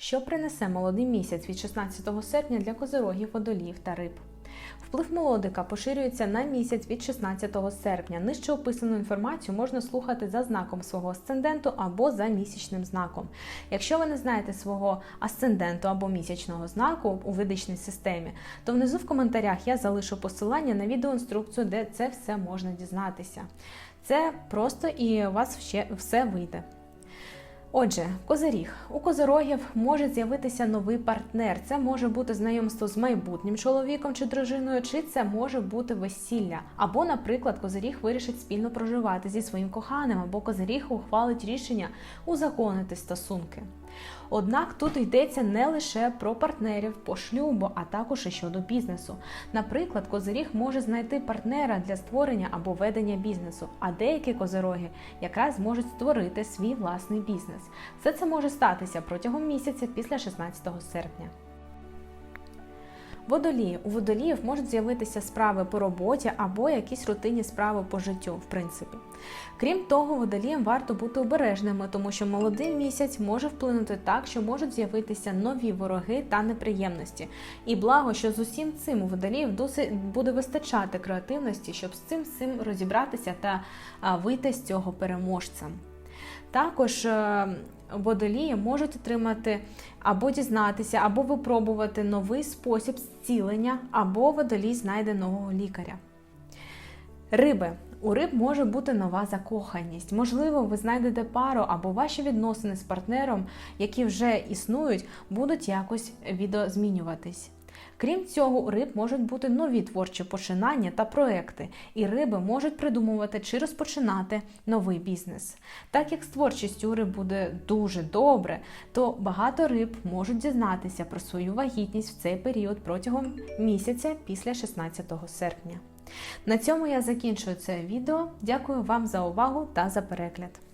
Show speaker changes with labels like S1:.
S1: Що принесе молодий місяць від 16 серпня для козирогів, водоліїв та риб? Вплив молодика поширюється на місяць від 16 серпня. Нижче описану інформацію можна слухати за знаком свого асценденту або за місячним знаком. Якщо ви не знаєте свого асценденту або місячного знаку у ведичній системі, то внизу в коментарях я залишу посилання на відеоінструкцію, де це все можна дізнатися. Це просто і у вас ще все вийде. Отже, козиріг. У козирогів може з'явитися новий партнер. Це може бути знайомство з майбутнім чоловіком чи дружиною, чи це може бути весілля. Або, наприклад, козиріг вирішить спільно проживати зі своїм коханим, або козиріг ухвалить рішення узаконити стосунки. Однак тут йдеться не лише про партнерів по шлюбу, а також і щодо бізнесу. Наприклад, козиріг може знайти партнера для створення або ведення бізнесу, а деякі козироги якраз можуть створити свій власний бізнес. Все це може статися протягом місяця після 16 серпня. Водолії. У водоліїв можуть з'явитися справи по роботі або якісь рутинні справи по життю, в принципі. Крім того, водоліям варто бути обережними, тому що молодий місяць може вплинути так, що можуть з'явитися нові вороги та неприємності. І благо, що з усім цим у водоліїв досить буде вистачати креативності, щоб з цим всім розібратися та вийти з цього переможцем. Також е, водолії можуть отримати або дізнатися, або випробувати новий спосіб зцілення, або водолій знайде нового лікаря. Риби. У риб може бути нова закоханість. Можливо, ви знайдете пару або ваші відносини з партнером, які вже існують, будуть якось відозмінюватись. Крім цього, у риб можуть бути нові творчі починання та проекти, і риби можуть придумувати чи розпочинати новий бізнес. Так як з творчістю у риб буде дуже добре, то багато риб можуть дізнатися про свою вагітність в цей період протягом місяця після 16 серпня. На цьому я закінчую це відео. Дякую вам за увагу та за перегляд.